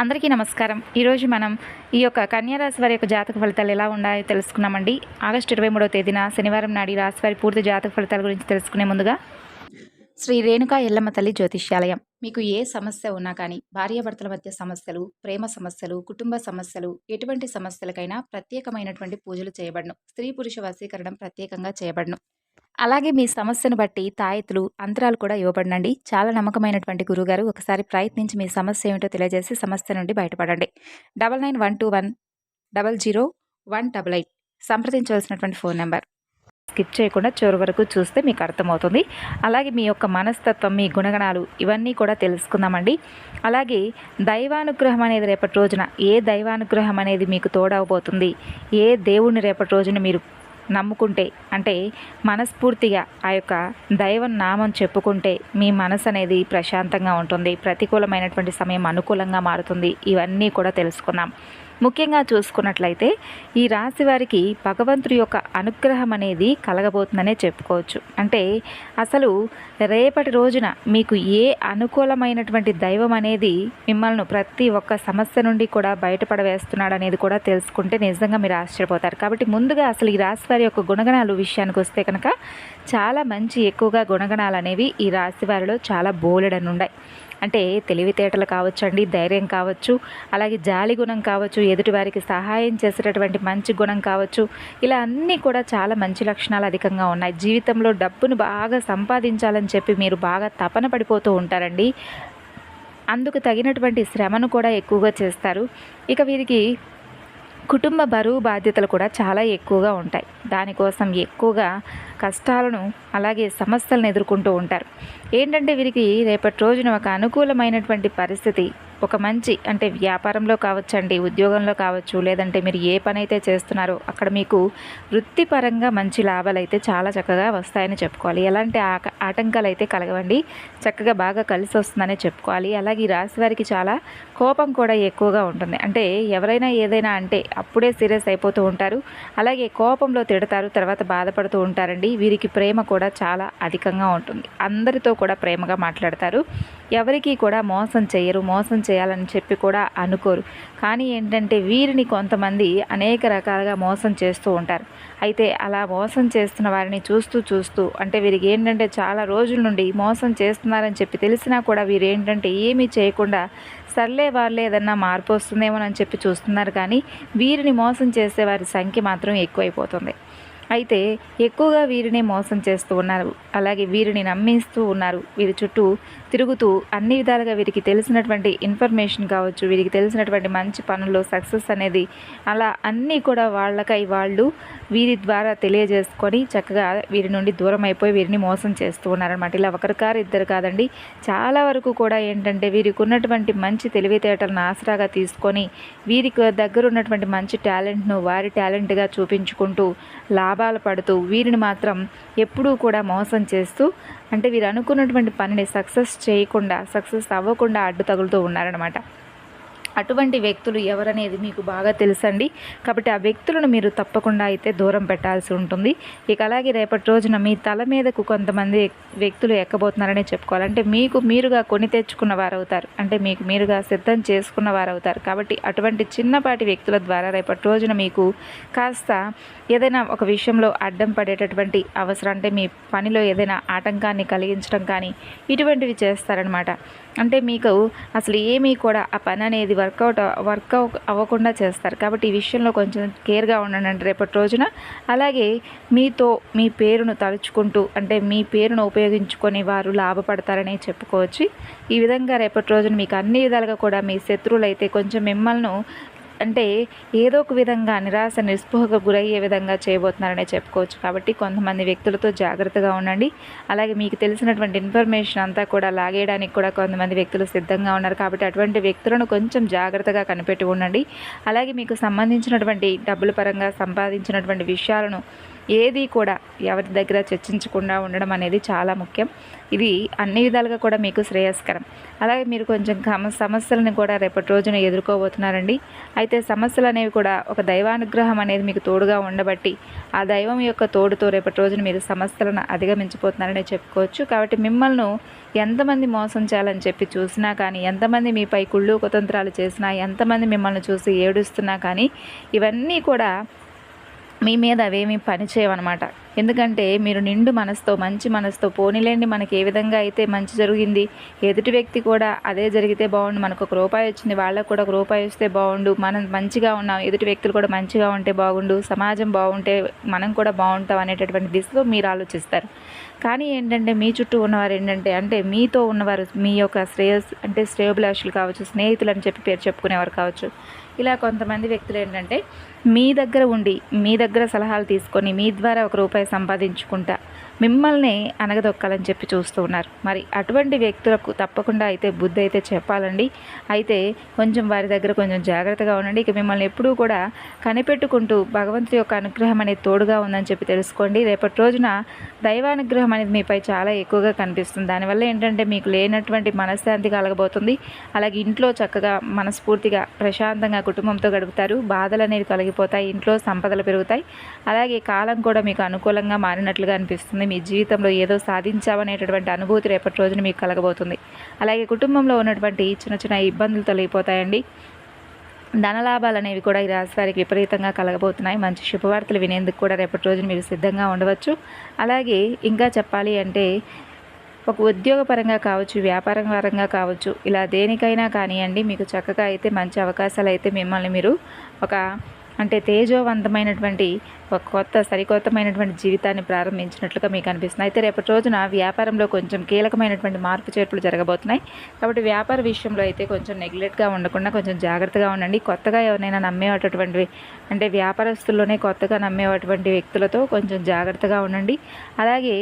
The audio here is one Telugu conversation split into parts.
అందరికీ నమస్కారం. ఈరోజు మనం ఈ యొక్క కన్యారాశి వారి యొక్క జాతక ఫలితాలు ఎలా ఉన్నాయో తెలుసుకున్నామండి. ఆగస్టు ఇరవై మూడవ తేదీన శనివారం నాడు రాశి వారి పూర్తి జాతక ఫలితాల గురించి తెలుసుకునే ముందుగా శ్రీ రేణుకా ఎల్లమ్మ తల్లి జ్యోతిష్యాలయం. మీకు ఏ సమస్య ఉన్నా కానీ భార్యాభర్తల మధ్య సమస్యలు ప్రేమ సమస్యలు కుటుంబ సమస్యలు ఎటువంటి సమస్యలకైనా ప్రత్యేకమైనటువంటి పూజలు చేయబడను. స్త్రీ పురుష వశీకరణం ప్రత్యేకంగా చేయబడను. అలాగే మీ సమస్యను బట్టి తాయెత్తులు అంతరాలు కూడా ఇవ్వబడినండి. చాలా నమ్మకమైనటువంటి గురుగారు ఒకసారి ప్రయత్నించి మీ సమస్య ఏమిటో తెలియజేసి సమస్య నుండి బయటపడండి. Double nine one two one double zero one double eight సంప్రదించవలసినటువంటి phone number. Skip చేయకుండా చివరి వరకు చూస్తే మీకు అర్థమవుతుంది. అలాగే మీ యొక్క మనస్తత్వం మీ గుణగణాలు ఇవన్నీ కూడా తెలుసుకుందామండి. అలాగే దైవానుగ్రహం అనేది రేపటి రోజున ఏ దైవానుగ్రహం అనేది మీకు తోడవబోతుంది? ఏ దేవుణ్ణి రేపటి రోజున మీరు నమ్ముకుంటే అంటే మనస్ఫూర్తిగా ఆ యొక్క దైవం నామం చెప్పుకుంటే మీ మనసు అనేది ప్రశాంతంగా ఉంటుంది. ప్రతికూలమైనటువంటి సమయం అనుకూలంగా మారుతుంది. ఇవన్నీ కూడా తెలుసుకుందాం. ముఖ్యంగా చూసుకున్నట్లయితే ఈ రాశి వారికి భగవంతుడి యొక్క అనుగ్రహం అనేది కలగబోతుందనే చెప్పుకోవచ్చు. అంటే అసలు రేపటి రోజున మీకు ఏ అనుకూలమైనటువంటి దైవం అనేది మిమ్మల్ని ప్రతి ఒక్క సమస్య నుండి కూడా బయటపడవేస్తున్నాడు అనేది కూడా తెలుసుకుంటే నిజంగా మీరు ఆశ్చర్యపోతారు. కాబట్టి ముందుగా అసలు ఈ రాశి వారి యొక్క గుణగణాలు విషయానికి వస్తే కనుక చాలా మంచి ఎక్కువగా గుణగణాలు అనేవి ఈ రాశి వారిలో చాలా బోలెడనుండాయి. అంటే తెలివితేటలు కావచ్చండి ధైర్యం కావచ్చు అలాగే జాలి గుణం కావచ్చు ఎదుటివారికి సహాయం చేసేటటువంటి మంచి గుణం కావచ్చు. ఇలా అన్నీ కూడా చాలా మంచి లక్షణాలు అధికంగా ఉన్నాయి. జీవితంలో డబ్బును బాగా సంపాదించాలని చెప్పి మీరు బాగా తపన పడిపోతూ ఉంటారండి. అందుకు తగినటువంటి శ్రమను కూడా ఎక్కువగా చేస్తారు. ఇక వీరికి కుటుంబ బరువు బాధ్యతలు కూడా చాలా ఎక్కువగా ఉంటాయి. దానికోసం ఎక్కువగా కష్టాలను అలాగే సమస్యలను ఎదుర్కొంటూ ఉంటారు. ఏంటంటే వీరికి రేపటి రోజున ఒక అనుకూలమైనటువంటి పరిస్థితి ఒక మంచి అంటే వ్యాపారంలో కావచ్చండి ఉద్యోగంలో కావచ్చు లేదంటే మీరు ఏ పని అయితే చేస్తున్నారో అక్కడ మీకు వృత్తిపరంగా మంచి లాభాలు అయితే చాలా చక్కగా వస్తాయని చెప్పుకోవాలి. ఎలాంటి ఆటంకాలు అయితే కలగవండి. చక్కగా బాగా కలిసి వస్తుందనే చెప్పుకోవాలి. అలాగే రాశి వారికి చాలా కోపం కూడా ఎక్కువగా ఉంటుంది. అంటే ఎవరైనా ఏదైనా అంటే అప్పుడే సీరియస్ అయిపోతూ ఉంటారు. అలాగే కోపంలో తిడతారు తర్వాత బాధపడుతూ ఉంటారండి. వీరికి ప్రేమ కూడా చాలా అధికంగా ఉంటుంది. అందరితో కూడా ప్రేమగా మాట్లాడతారు. ఎవరికి కూడా మోసం చేయరు మోసం చేయాలని చెప్పి కూడా అనుకోరు. కానీ ఏంటంటే వీరిని కొంతమంది అనేక రకాలుగా మోసం చేస్తూ ఉంటారు. అయితే అలా మోసం చేస్తున్న వారిని చూస్తూ చూస్తూ అంటే వీరికి ఏంటంటే చాలా రోజుల నుండి మోసం చేస్తున్నారని చెప్పి తెలిసినా కూడా వీరు ఏంటంటే ఏమీ చేయకుండా సర్లే వాళ్ళే ఏదన్నా మార్పు వస్తుందేమోనని చెప్పి చూస్తున్నారు కానీ వీరిని మోసం చేసే వారి సంఖ్య మాత్రం ఎక్కువైపోతుంది. అయితే ఎక్కువగా వీరిని మోసం చేస్తూ ఉన్నారు. అలాగే వీరిని నమ్మిస్తూ ఉన్నారు. వీరి చుట్టూ తిరుగుతూ అన్ని విధాలుగా వీరికి తెలిసినటువంటి ఇన్ఫర్మేషన్ కావచ్చు వీరికి తెలిసినటువంటి మంచి పనుల్లో సక్సెస్ అనేది అలా అన్నీ కూడా వాళ్ళకై వాళ్ళు వీరి ద్వారా తెలియజేసుకొని చక్కగా వీరి నుండి దూరం అయిపోయి వీరిని మోసం చేస్తూ ఉన్నారనమాట ఇలా ఒకరి కారు ఇద్దరు కాదండి. చాలా వరకు కూడా ఏంటంటే వీరికి ఉన్నటువంటి మంచి తెలివితేటలను ఆసరాగా తీసుకొని వీరికి దగ్గర ఉన్నటువంటి మంచి టాలెంట్ను వారి టాలెంట్గా చూపించుకుంటూ లాభాలు పడుతూ వీరిని మాత్రం ఎప్పుడూ కూడా మోసం చేస్తూ అంటే వీరు అనుకున్నటువంటి పనిని సక్సెస్ చేయకుండా సక్సెస్ అవ్వకుండా అడ్డు తగులుతూ ఉన్నారనమాట అటువంటి వ్యక్తులు ఎవరనేది మీకు బాగా తెలుసండి. కాబట్టి ఆ వ్యక్తులను మీరు తప్పకుండా అయితే దూరం పెట్టాల్సి ఉంటుంది. ఇక అలాగే రేపటి రోజున మీ తల మీదకు కొంతమంది వ్యక్తులు ఎక్కబోతున్నారనే చెప్పుకోవాలి. అంటే మీకు మీరుగా కొని తెచ్చుకున్న వారు అవుతారు అంటే మీకు మీరుగా సిద్ధం చేసుకున్న వారు అవుతారు కాబట్టి అటువంటి చిన్నపాటి వ్యక్తుల ద్వారా రేపటి రోజున మీకు కాస్త ఏదైనా ఒక విషయంలో అడ్డం పడేటటువంటి అవసరం అంటే మీ పనిలో ఏదైనా ఆటంకాన్ని కలిగించడం కానీ ఇటువంటివి చేస్తారనమాట. అంటే మీకు అసలు ఏమీ కూడా ఆ పని అనేది వర్కౌట్ వర్క్ అవ్వకుండా చేస్తారు. కాబట్టి ఈ విషయంలో కొంచెం కేర్గా ఉండండి రేపటి రోజున. అలాగే మీతో మీ పేరును తలుచుకుంటూ అంటే మీ పేరును ఉపయోగించుకొని వారు లాభపడతారని చెప్పుకోవచ్చు. ఈ విధంగా రేపటి రోజున మీకు అన్ని విధాలుగా కూడా మీ శత్రువులు అయితే కొంచెం మిమ్మల్ని అంటే ఏదో ఒక విధంగా నిరాశ నిస్పృహకు గురయ్యే విధంగా చేయబోతున్నారనే చెప్పుకోవచ్చు. కాబట్టి కొంతమంది వ్యక్తులతో జాగ్రత్తగా ఉండండి. అలాగే మీకు తెలిసినటువంటి ఇన్ఫర్మేషన్ అంతా కూడా లాగేయడానికి కూడా కొంతమంది వ్యక్తులు సిద్ధంగా ఉన్నారు. కాబట్టి అటువంటి వ్యక్తులను కొంచెం జాగ్రత్తగా కనిపెట్టి ఉండండి. అలాగే మీకు సంబంధించినటువంటి డబ్బుల పరంగా సంపాదించినటువంటి విషయాలను ఏది కూడా ఎవరి దగ్గర చర్చించకుండా ఉండడం అనేది చాలా ముఖ్యం. ఇది అన్ని విధాలుగా కూడా మీకు శ్రేయస్కరం. అలాగే మీరు కొంచెం సమస్యలను కూడా రేపటి రోజున ఎదుర్కోబోతున్నారండి. అయితే సమస్యలు అనేవి కూడా ఒక దైవానుగ్రహం అనేది మీకు తోడుగా ఉండబట్టి ఆ దైవం యొక్క తోడుతో రేపటి రోజున మీరు సమస్యలను అధిగమించిపోతున్నారని చెప్పుకోవచ్చు. కాబట్టి మిమ్మల్ని ఎంతమంది మోసం చేయాలని చెప్పి చూసినా కానీ ఎంతమంది మీపై కుళ్ళు కుతంత్రాలు చేసినా ఎంతమంది మిమ్మల్ని చూసి ఏడుస్తున్నా కానీ ఇవన్నీ కూడా మీ మీద అవేమీ పనిచేయవన్నమాట ఎందుకంటే మీరు నిండు మనసుతో మంచి మనసుతో పోనీలేండి మనకి ఏ విధంగా అయితే మంచి జరిగింది. ఎదుటి వ్యక్తి కూడా అదే జరిగితే బాగుండు మనకు ఒక రూపాయి వచ్చింది వాళ్ళకు కూడా ఒక రూపాయి వస్తే బాగుండు. మనం మంచిగా ఉన్నాం ఎదుటి వ్యక్తులు కూడా మంచిగా ఉంటే బాగుండు సమాజం బాగుంటే మనం కూడా బాగుంటాం అనేటటువంటి దిశలో మీరు ఆలోచిస్తారు. కానీ ఏంటంటే మీ చుట్టూ ఉన్నవారు ఏంటంటే అంటే మీతో ఉన్నవారు మీ యొక్క శ్రేయస్ అంటే శ్రేయోభిలాషులు కావచ్చు స్నేహితులు అని చెప్పి పేరు చెప్పుకునేవారు కావచ్చు. ఇలా కొంతమంది వ్యక్తులు ఏంటంటే మీ దగ్గర ఉండి మీ దగ్గర సలహాలు తీసుకొని మీ ద్వారా ఒక రూపాయి సంపాదించుకుంటా మిమ్మల్ని అనగదొక్కాలని చెప్పి చూస్తూ ఉన్నారు. మరి అటువంటి వ్యక్తులకు తప్పకుండా అయితే బుద్ధి అయితే చెప్పాలండి. అయితే కొంచెం వారి దగ్గర కొంచెం జాగ్రత్తగా ఉండండి. ఇక మిమ్మల్ని ఎప్పుడూ కూడా కనిపెట్టుకుంటూ భగవంతుడి యొక్క అనుగ్రహం అనేది తోడుగా ఉందని చెప్పి తెలుసుకోండి. రేపటి రోజున దైవానుగ్రహం అనేది మీపై చాలా ఎక్కువగా కనిపిస్తుంది. దానివల్ల ఏంటంటే మీకు లేనటువంటి మనశ్శాంతి కలగబోతుంది. అలాగే ఇంట్లో చక్కగా మనస్ఫూర్తిగా ప్రశాంతంగా కుటుంబంతో గడుపుతారు. బాధలు అనేవి తొలగిపోతాయి. ఇంట్లో సంపదలు పెరుగుతాయి. అలాగే కాలం కూడా మీకు అనుకూలంగా మారినట్లుగా అనిపిస్తుంది. మీ జీవితంలో ఏదో సాధించామనేటటువంటి అనుభూతి రేపటి రోజున మీకు కలగబోతుంది. అలాగే కుటుంబంలో ఉన్నటువంటి చిన్న చిన్న ఇబ్బందులు తొలగిపోతాయండి. ధనలాభాలు అనేవి కూడా ఈ రాశివారికి విపరీతంగా కలగబోతున్నాయి. మంచి శుభవార్తలు వినేందుకు కూడా రేపటి రోజున మీరు సిద్ధంగా ఉండవచ్చు. అలాగే ఇంకా చెప్పాలి అంటే ఒక ఉద్యోగపరంగా కావచ్చు వ్యాపారం పరంగా కావచ్చు ఇలా దేనికైనా కానివ్వండి మీకు చక్కగా అయితే మంచి అవకాశాలు అయితే మిమ్మల్ని మీరు ఒక అంటే తేజోవంతమైనటువంటి ఒక కొత్త సరికొత్తమైనటువంటి జీవితాన్ని ప్రారంభించినట్లుగా మీకు అనిపిస్తుంది. అయితే రేపటి రోజున వ్యాపారంలో కొంచెం కీలకమైనటువంటి మార్పు చేర్పులు జరగబోతున్నాయి. కాబట్టి వ్యాపార విషయంలో అయితే కొంచెం నెగ్లెక్ట్గా ఉండకుండా కొంచెం జాగ్రత్తగా ఉండండి. కొత్తగా ఎవరైనా నమ్మేటటువంటి అంటే వ్యాపారస్తుల్లోనే కొత్తగా నమ్మేటటువంటి వ్యక్తులతో కొంచెం జాగ్రత్తగా ఉండండి. అలాగే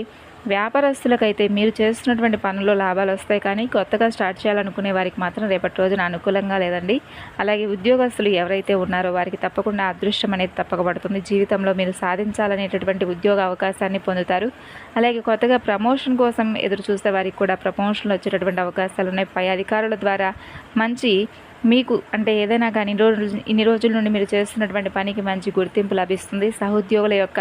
వ్యాపారస్తులకైతే మీరు చేస్తున్నటువంటి పనుల్లో లాభాలు వస్తాయి కానీ కొత్తగా స్టార్ట్ చేయాలనుకునే వారికి మాత్రం రేపటి రోజున అనుకూలంగా లేదండి. అలాగే ఉద్యోగస్తులు ఎవరైతే ఉన్నారో వారికి తప్పకుండా అదృష్టం అనేది తప్పకబడుతుంది జీవితంలో మీరు సాధించాలనేటటువంటి ఉద్యోగ అవకాశాన్ని పొందుతారు. అలాగే కొత్తగా ప్రమోషన్ కోసం ఎదురు చూస్తే వారికి కూడా ప్రమోషన్లు వచ్చేటటువంటి అవకాశాలు ఉన్నాయి. పై అధికారుల ద్వారా మంచి మీకు అంటే ఏదైనా కానీ రోజులు ఇన్ని రోజుల నుండి మీరు చేస్తున్నటువంటి పనికి మంచి గుర్తింపు లభిస్తుంది. సహోద్యోగుల యొక్క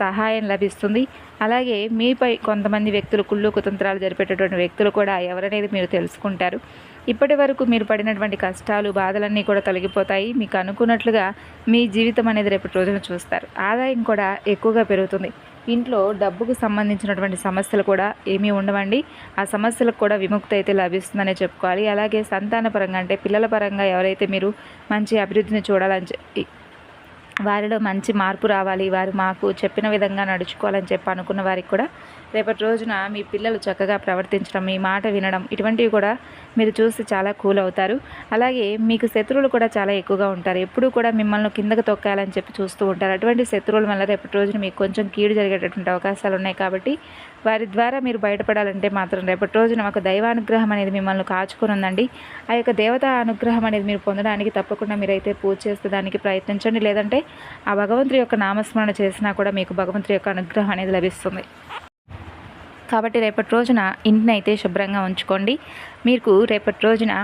సహాయం లభిస్తుంది. అలాగే మీపై కొంతమంది వ్యక్తులు కుళ్ళు కుతంత్రాలు జరిపేటటువంటి వ్యక్తులు కూడా ఎవరనేది మీరు తెలుసుకుంటారు. ఇప్పటి వరకు మీరు పడినటువంటి కష్టాలు బాధలన్నీ కూడా తొలగిపోతాయి. మీకు అనుకున్నట్లుగా మీ జీవితం అనేది రేపటి రోజున చూస్తారు. ఆదాయం కూడా ఎక్కువగా పెరుగుతుంది. ఇంట్లో డబ్బుకు సంబంధించినటువంటి సమస్యలు కూడా ఏమీ ఉండవండి. ఆ సమస్యలకు కూడా విముక్తి అయితే లభిస్తుందనే చెప్పుకోవాలి. అలాగే సంతాన పరంగా అంటే పిల్లల పరంగా ఎవరైతే మీరు మంచి అభివృద్ధిని చూడాలని వారిలో మంచి మార్పు రావాలి. వారు మాకు చెప్పిన విధంగా నడుచుకోవాలని చెప్పి అనుకున్న వారికి కూడా రేపటి రోజున మీ పిల్లలు చక్కగా ప్రవర్తించడం మీ మాట వినడం ఇటువంటివి కూడా మీరు చూసి చాలా కూల్ అవుతారు. అలాగే మీకు శత్రువులు కూడా చాలా ఎక్కువగా ఉంటారు. ఎప్పుడూ కూడా మిమ్మల్ని కిందకు తొక్కాలని చెప్పి చూస్తూ ఉంటారు. అటువంటి శత్రువుల వల్ల రేపటి రోజున మీకు కొంచెం కీడు జరిగేటటువంటి అవకాశాలు ఉన్నాయి కాబట్టి వారి ద్వారా మీరు బయటపడాలంటే మాత్రం రేపటి రోజున ఒక దైవానుగ్రహం అనేది మిమ్మల్ని కాచుకుని ఉందండి. ఆ యొక్క దేవత అనుగ్రహం అనేది మీరు పొందడానికి తప్పకుండా మీరైతే పూజ చేస్తే దానికి ప్రయత్నించండి. లేదంటే ఆ భగవంతుడి యొక్క నామస్మరణ చేసినా కూడా మీకు భగవంతుడి యొక్క అనుగ్రహం అనేది లభిస్తుంది. కాబట్టి రేపటి రోజున ఇంటిని అయితే శుభ్రంగా ఉంచుకోండి. మీకు రేపటి రోజున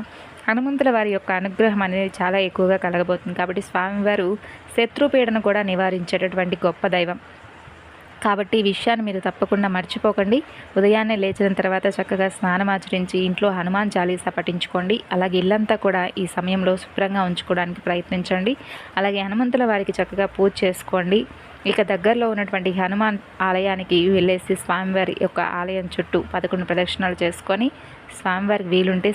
హనుమంతుల వారి యొక్క అనుగ్రహం అనేది చాలా ఎక్కువగా కలగబోతుంది. కాబట్టి స్వామివారు శత్రుపీడను కూడా నివారించేటటువంటి గొప్ప దైవం. కాబట్టి ఈ విషయాన్ని మీరు తప్పకుండా మర్చిపోకండి. ఉదయాన్నే లేచిన తర్వాత చక్కగా స్నానం ఆచరించి ఇంట్లో హనుమాన్ చాలీసా పఠించుకోండి. అలాగే ఇల్లంతా కూడా ఈ సమయంలో శుభ్రంగా ఉంచుకోవడానికి ప్రయత్నించండి. అలాగే హనుమంతుల వారికి చక్కగా పూజ చేసుకోండి. ఇక దగ్గరలో ఉన్నటువంటి హనుమాన్ ఆలయానికి వెళ్ళేసి స్వామివారి యొక్క ఆలయం చుట్టూ పదకొండు ప్రదక్షిణాలు చేసుకొని స్వామివారికి వీలుంటే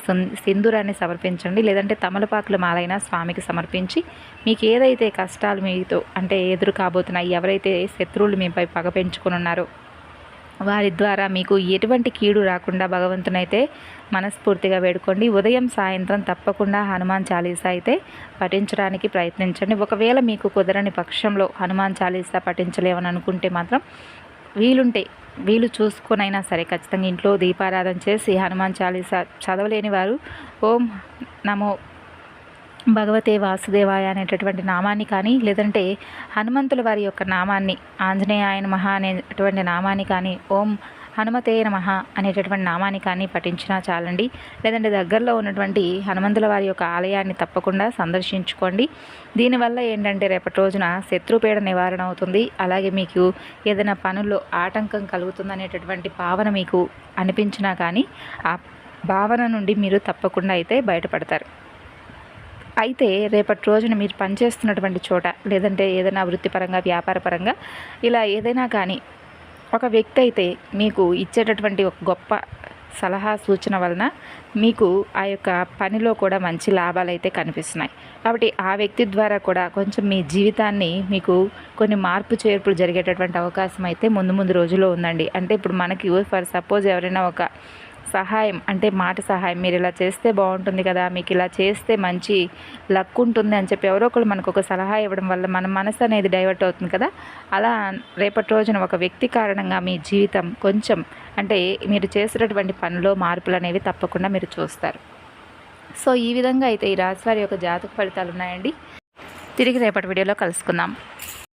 సింధూరాన్ని సమర్పించండి. లేదంటే తమలపాకుల మాలైనా స్వామికి సమర్పించి మీకు ఏదైతే కష్టాలు మీతో అంటే ఎదురు కాబోతున్నాయి ఎవరైతే శత్రువులు మీపై పగ పెంచుకుని ఉన్నారో వారి ద్వారా మీకు ఎటువంటి కీడు రాకుండా భగవంతునైతే మనస్ఫూర్తిగా వేడుకోండి. ఉదయం సాయంత్రం తప్పకుండా హనుమాన్ చాలీసా అయితే పఠించడానికి ప్రయత్నించండి. ఒకవేళ మీకు కుదరని పక్షంలో హనుమాన్ చాలీసా పఠించలేమని అనుకుంటే మాత్రం వీలుంటే వీలు చూసుకొనైనా సరే ఖచ్చితంగా ఇంట్లో దీపారాధన చేసి హనుమాన్ చాలీసా చదవలేని వారు ఓం నమో భగవతే వాసుదేవాయ అనేటటువంటి నామాన్ని కానీ లేదంటే హనుమంతుల వారి యొక్క నామాన్ని ఆంజనేయాయన మహా అనేటటువంటి నామాన్ని కానీ ఓం హనుమతే నమః అనేటటువంటి నామాన్ని కానీ పఠించినా చాలండి. లేదంటే దగ్గరలో ఉన్నటువంటి హనుమంతుల వారి యొక్క ఆలయాన్ని తప్పకుండా సందర్శించుకోండి. దీనివల్ల ఏంటంటే రేపటి రోజున శత్రుపీడ నివారణ అవుతుంది. అలాగే మీకు ఏదైనా పనుల్లో ఆటంకం కలుగుతుంది అనేటటువంటి భావన మీకు అనిపించినా కానీ ఆ భావన నుండి మీరు తప్పకుండా అయితే బయటపడతారు. అయితే రేపటి రోజున మీరు పనిచేస్తున్నటువంటి చోట లేదంటే ఏదైనా వృత్తిపరంగా వ్యాపారపరంగా ఇలా ఏదైనా కానీ ఒక వ్యక్తి అయితే మీకు ఇచ్చేటటువంటి ఒక గొప్ప సలహా సూచన వలన మీకు ఆ యొక్క పనిలో కూడా మంచి లాభాలు అయితే కనిపిస్తున్నాయి. కాబట్టి ఆ వ్యక్తి ద్వారా కూడా కొంచెం మీ జీవితాన్ని మీకు కొన్ని మార్పు చేర్పులు జరిగేటటువంటి అవకాశం అయితే ముందు ముందు రోజుల్లో ఉందండి. అంటే ఇప్పుడు మనకి ఫర్ సపోజ్ ఎవరైనా ఒక సహాయం అంటే మాట సహాయం మీరు ఇలా చేస్తే బాగుంటుంది కదా మీకు ఇలా చేస్తే మంచి లక్ ఉంటుంది అని చెప్పి ఎవరో ఒకరు మనకు ఒక సలహా ఇవ్వడం వల్ల మన మనసు అనేది డైవర్ట్ అవుతుంది కదా. అలా రేపటి రోజున ఒక వ్యక్తి కారణంగా మీ జీవితం కొంచెం అంటే మీరు చేసేటటువంటి పనిలో మార్పులు అనేవి తప్పకుండా మీరు చూస్తారు. సో ఈ విధంగా అయితే ఈ రాశివారి యొక్క జాతక ఫలితాలు ఉన్నాయండి. తిరిగి రేపటి వీడియోలో కలుసుకుందాం.